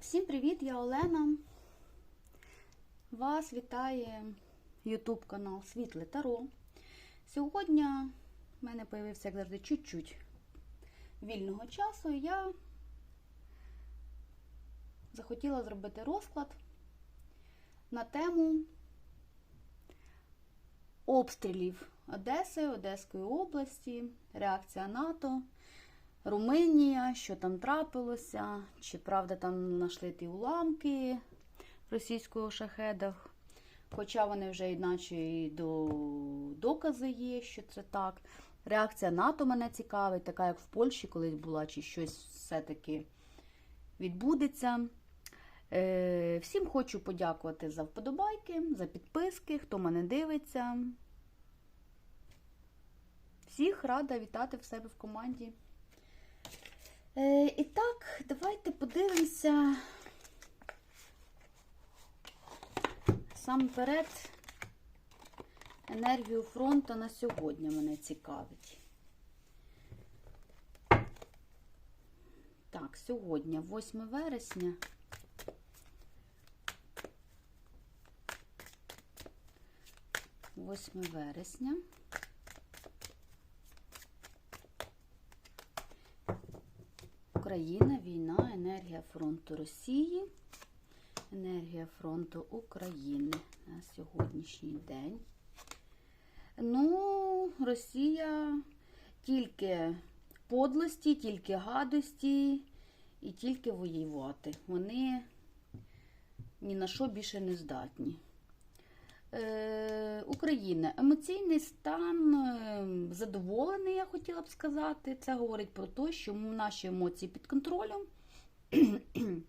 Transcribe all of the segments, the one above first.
Всім привіт, я Олена. Вас вітає YouTube канал Світле Таро. Сьогодні в мене з'явився, як завжди, чуть-чуть вільного часу, і я захотіла зробити розклад на тему обстрілів Одеси, Одеської області, реакція НАТО. Румунія, що там трапилося, чи правда там знайшли ті уламки російського шахеда. Хоча вони вже іначе і до докази є, що це так. Реакція НАТО мене цікавить, така як в Польщі колись була, чи щось все-таки відбудеться. Е, всім хочу подякувати за вподобайки, за підписки, хто мене дивиться. Всіх рада вітати в себе в команді. Е, і так, давайте подивимося сам перед енергію фронту на сьогодні мене цікавить. Так, сьогодні 8 вересня. Восьме вересня. Україна, війна, енергія фронту Росії, енергія фронту України на сьогоднішній день. Ну, Росія тільки подлості, тільки гадості і тільки воювати. Вони ні на що більше не здатні. Е, Україна. Емоційний стан е, задоволений, я хотіла б сказати. Це говорить про те, що наші емоції під контролем.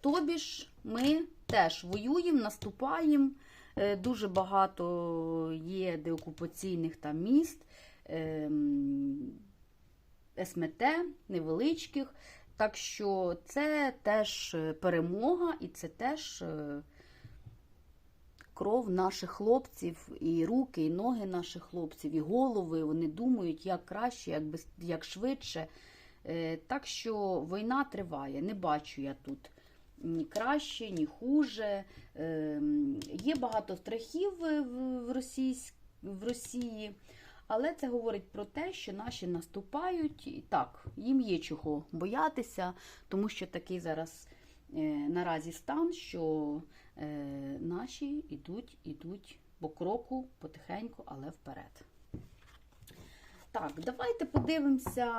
Тобі ж ми теж воюємо, наступаємо. Е, Дуже багато є деокупаційних там міст, СМТ, невеличких. Так що це теж перемога і це теж. Кров наших хлопців, і руки, і ноги наших хлопців, і голови. Вони думають, як краще, як без, як швидше. Е, Так що війна триває. Не бачу я тут ні краще, ні хуже. Е, Є багато страхів в, в, Російсь, в Росії. Але це говорить про те, що наші наступають і так, їм є чого боятися, тому що такий зараз е, наразі стан, що е, наші йдуть, йдуть по кроку, потихеньку, але вперед. Так, давайте подивимося,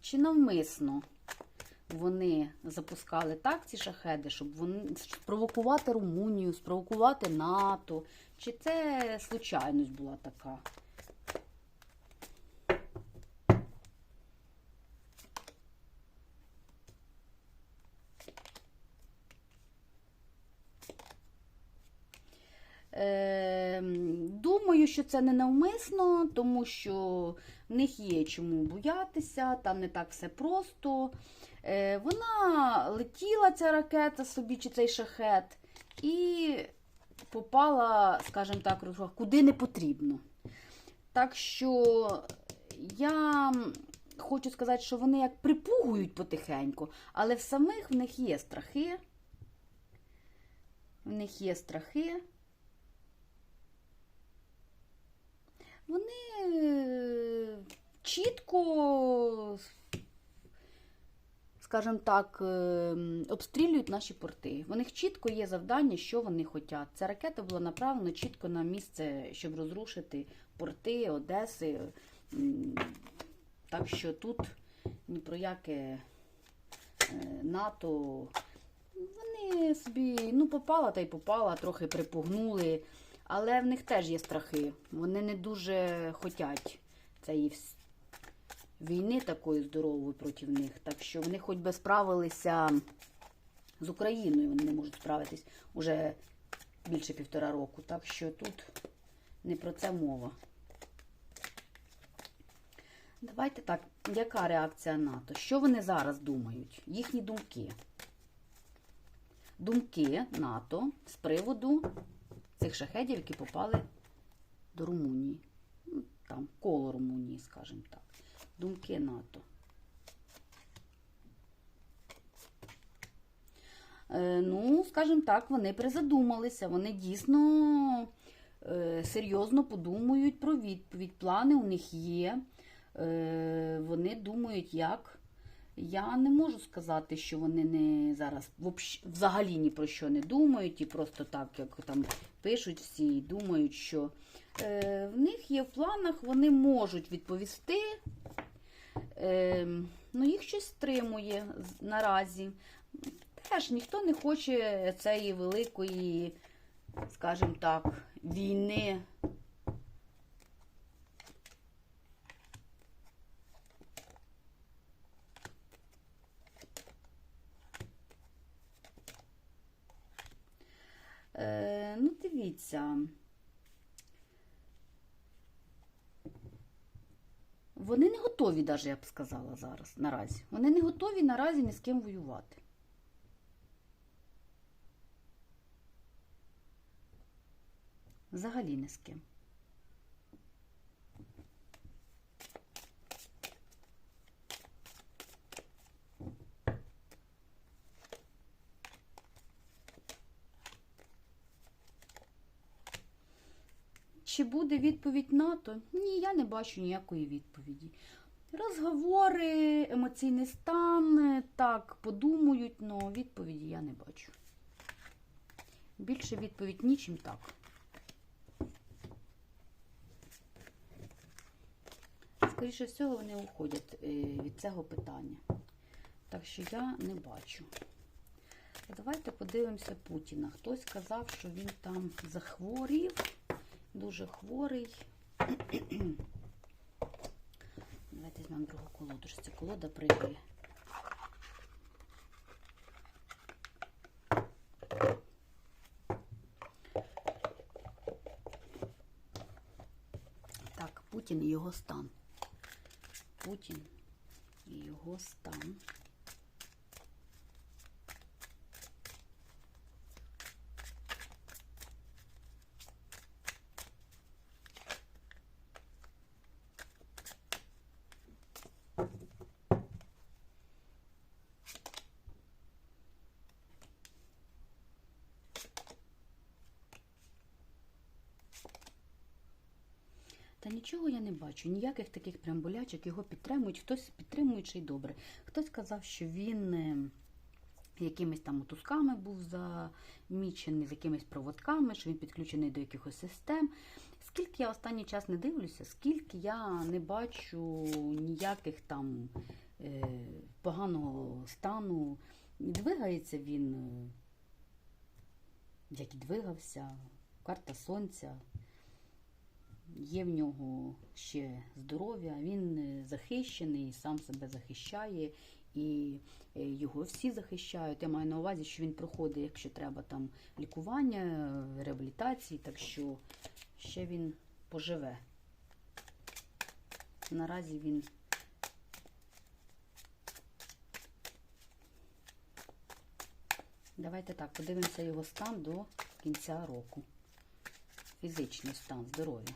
чи навмисно вони запускали так ці шахеди, щоб вони спровокувати Румунію, спровокувати НАТО. Чи це случайність була така? Думаю, що це не навмисно, тому що в них є чому боятися, там не так все просто. Е, Вона летіла, ця ракета собі, чи цей шахет, і попала, скажімо так, куди не потрібно. Так що я хочу сказати, що вони як припугують потихеньку, але в самих в них є страхи. В них є страхи. Вони е, чітко, скажімо так, е, обстрілюють наші порти. В них чітко є завдання, що вони хочуть. Ця ракета була направлена чітко на місце, щоб розрушити порти Одеси. Так що тут ні про яке е, НАТО. Вони собі, ну, попала та й попала, трохи припугнули. Але в них теж є страхи. Вони не дуже хочуть цієї війни такої здорової проти них. Так що вони хоч би справилися з Україною, вони не можуть справитись уже більше півтора року. Так що тут не про це мова. Давайте так, яка реакція НАТО? Що вони зараз думають? Їхні думки. Думки НАТО з приводу цих шахедів, які попали до Румунії. Ну, Там коло Румунії, скажімо так. Думки НАТО. Е, ну, скажімо так, вони призадумалися. Вони дійсно е, серйозно подумають про відповідь. Плани у них є. Е, вони думають, як. Я не можу сказати, що вони не зараз взагалі ні про що не думають, і просто так, як там пишуть всі, і думають, що е, в них є в планах, вони можуть відповісти. Е, ну, їх щось стримує наразі. Теж ніхто не хоче цієї великої, скажімо так, війни. Е, ну, дивіться. Вони не готові, навіть я б сказала зараз, наразі. Вони не готові наразі ні з ким воювати. Взагалі ні з ким. Чи буде відповідь НАТО? Ні, я не бачу ніякої відповіді. Розговори, емоційний стан, так, подумають, але відповіді я не бачу. Більше відповідь нічим так. Скоріше всього, вони уходять е, від цього питання. Так що я не бачу. Давайте подивимося Путіна. Хтось сказав, що він там захворів, дуже хворий. Давайте візьмемо другу колоду, що ця колода пригає. Так, Путін і його стан. Путін і його стан. Та нічого я не бачу, ніяких таких прям болячок, його підтримують, хтось підтримує ще добре. Хтось сказав, що він е, якимись там мотузками був замічений, з якимись проводками, що він підключений до якихось систем. Скільки я останній час не дивлюся, скільки я не бачу ніяких там е, поганого стану. Двигається він, е, як і двигався, карта сонця. Є в нього ще здоров'я, він е, захищений, сам себе захищає, і е, його всі захищають. Я маю на увазі, що він проходить, якщо треба, там лікування, е, реабілітації, так що ще він поживе. Наразі він Давайте так, подивимося його стан до кінця року. Фізичний стан здоров'я.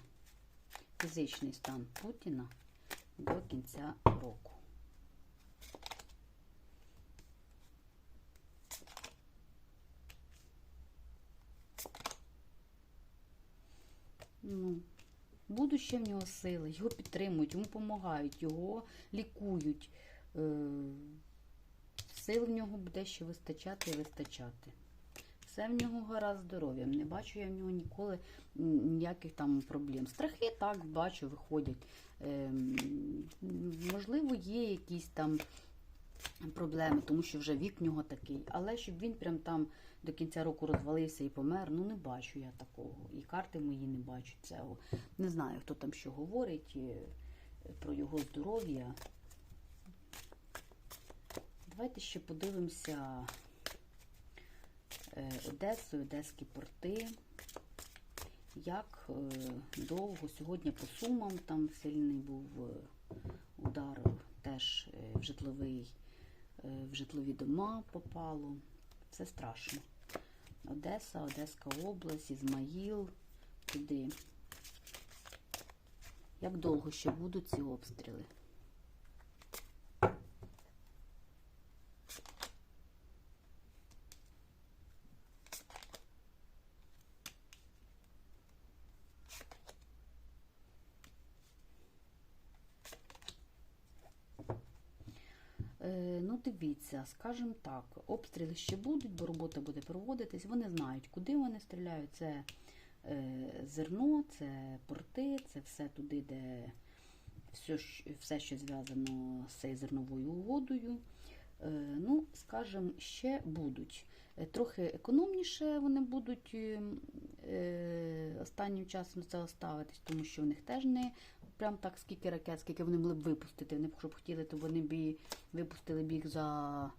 Фізичний стан Путіна до кінця року. Ну, будуть ще в нього сили, його підтримують, йому допомагають, його лікують. Е, Сил в нього буде ще вистачати і вистачати. Все в нього гаразд здоров'ям. Не бачу я в нього ніколи ніяких там проблем. Страхи так бачу, виходять. Ем, можливо, є якісь там проблеми, тому що вже вік в нього такий. Але щоб він прям там до кінця року розвалився і помер, ну не бачу я такого. І карти мої не бачу цього. Не знаю, хто там що говорить е, про його здоров'я. Давайте ще подивимося е, Одесу, Одеські порти. Як е, довго сьогодні по сумам там сильний був е, удар, теж е, в житловий, е, в житлові дома попало. Це страшно. Одеса, Одеська область, Ізмаїл, туди. Як довго ще будуть ці обстріли? Ну, дивіться, скажімо так, обстріли ще будуть, бо робота буде проводитись. Вони знають, куди вони стріляють. Це е, зерно, це порти, це все туди, де все, все що зв'язано з цією зерновою угодою. Е, ну, скажімо, ще будуть. Е, Трохи економніше вони будуть е, е, останнім часом це ставитись, тому що в них теж не прям так скільки ракет, скільки вони могли б випустити. Вони б, щоб хотіли, то вони б випустили б їх за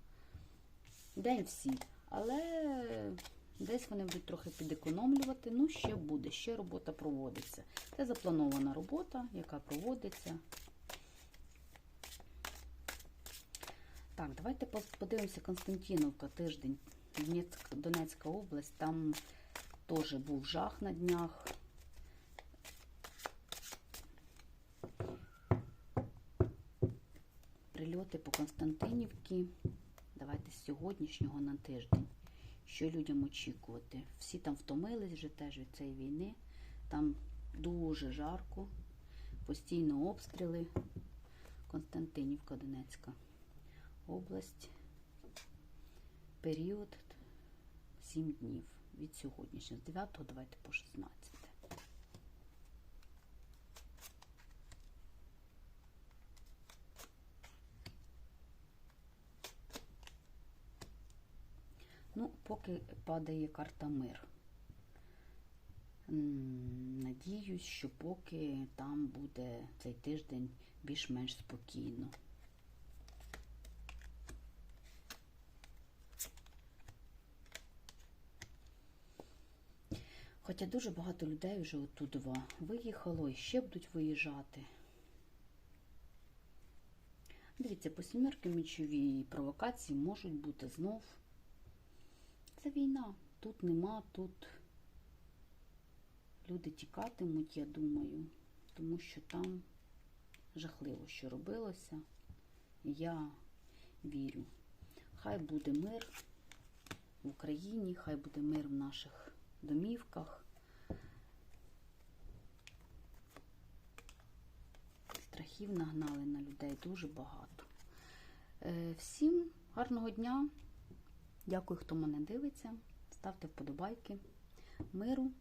день всі. Але десь вони будуть трохи підекономлювати. Ну, ще буде, ще робота проводиться. Це запланована робота, яка проводиться. Так, давайте подивимося Константиновка, тиждень, Донецька область. Там теж був жах на днях. Прильоти по Константинівці. Давайте з сьогоднішнього на тиждень. Що людям очікувати? Всі там втомились вже теж від цієї війни. Там дуже жарко, постійно обстріли. Константинівка, Донецька область. Період 7 днів від сьогоднішнього, з 9 давайте по 16. Ну, поки падає карта мир. Надіюсь, що поки там буде цей тиждень більш-менш спокійно. Хоча дуже багато людей вже оттуда виїхало і ще будуть виїжджати. Дивіться, по сімерки мечові провокації можуть бути знов. Це війна. Тут нема, тут люди тікатимуть, я думаю, тому що там жахливо, що робилося. Я вірю. Хай буде мир в Україні, хай буде мир в наших домівках. Страхів нагнали на людей дуже багато. Е, Всім гарного дня. Дякую, хто мене дивиться. Ставте вподобайки. Миру.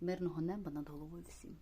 Мирного неба над головою всім.